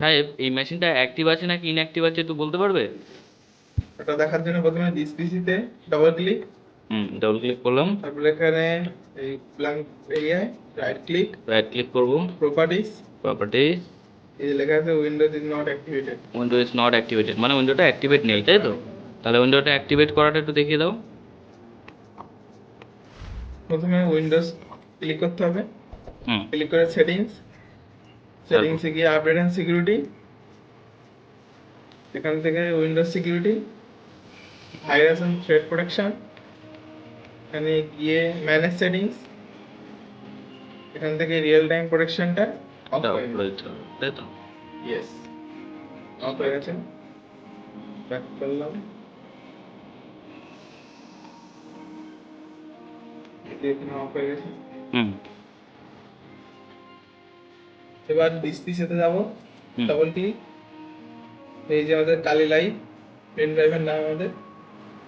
সাহেব এই মেশিনটা অ্যাক্টিভ আছে নাকি ইনঅ্যাক্টিভ আছে একটু বলতে পারবে? এটা দেখার জন্য প্রথমে দিস পিসিতে double click hmm double click করলাম। তারপরে এখানে এই ব্ল্যাঙ্ক এরিয়ায় রাইট ক্লিক রাইট ক্লিক করব। প্রপার্টিজ প্রপার্টিজ এই লেখা আছে Windows is not activated window is not activated মানে উইন্ডোটা অ্যাক্টিভেট নেই তাই তো? তাহলে উইন্ডোটা অ্যাক্টিভেট করাটা একটু দেখিয়ে দাও। প্রথমে উইন্ডোজ ক্লিক করতে হবে। হুম। ক্লিক করে সেটিংস সেটিংসে গিয়ে আপডেট অ্যান্ড সিকিউরিটি এখান থেকে Windows security virus and threat protection এখানে গিয়ে ম্যানেজ সেটিংস এখান থেকে রিয়েল টাইম প্রোটেকশনটা অফ করে উপরে তাই তো? ইয়েস অফ হয়ে গেছে। ব্যাক করলাম। এখানে অফ হয়ে গেছে। হুম। এবার ডিসপিসিতে যাব। ডবল ক্লিক এই যে আমাদের কালি লাইভ পেন ড্রাইভের নাম আমাদের।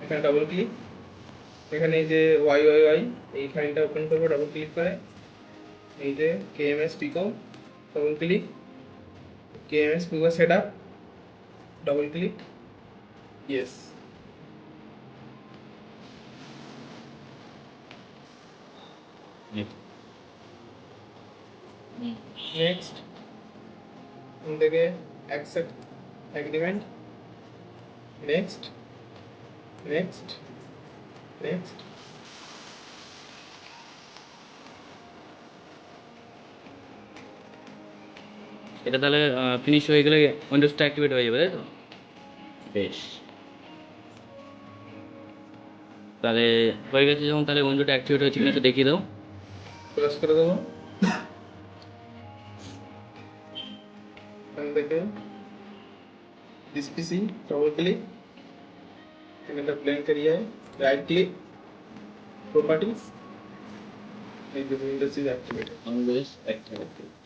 এখানে ডবল ক্লিক এখানে এই যে ওয়াই ওয়াই ওয়াই এই ফাইলটা ওপেন করব ডবল ক্লিক করে। এই যে K M S pico double click K M S pico set up double click yes next এখান থেকে accept agreement next next next এটা তাহলে ফিনিশ হয়ে গেলে উইন্ডোজটা অ্যাক্টিভেট হয়ে যাবে তাই তো? বেশ। তাহলে হয়ে গেছে যখন তাহলে উইন্ডোটা অ্যাক্টিভেট হয়েছে কিনা একটু দেখিয়ে দাও। ক্লোজ করে দেবো। এখান থেকে দিস পিসি ডবল ক্লিক এখানটা ব্ল্যাঙ্ক এরিয়ায় রাইট ক্লিক প্রপার্টিস এই যে Windows is activated Windows activate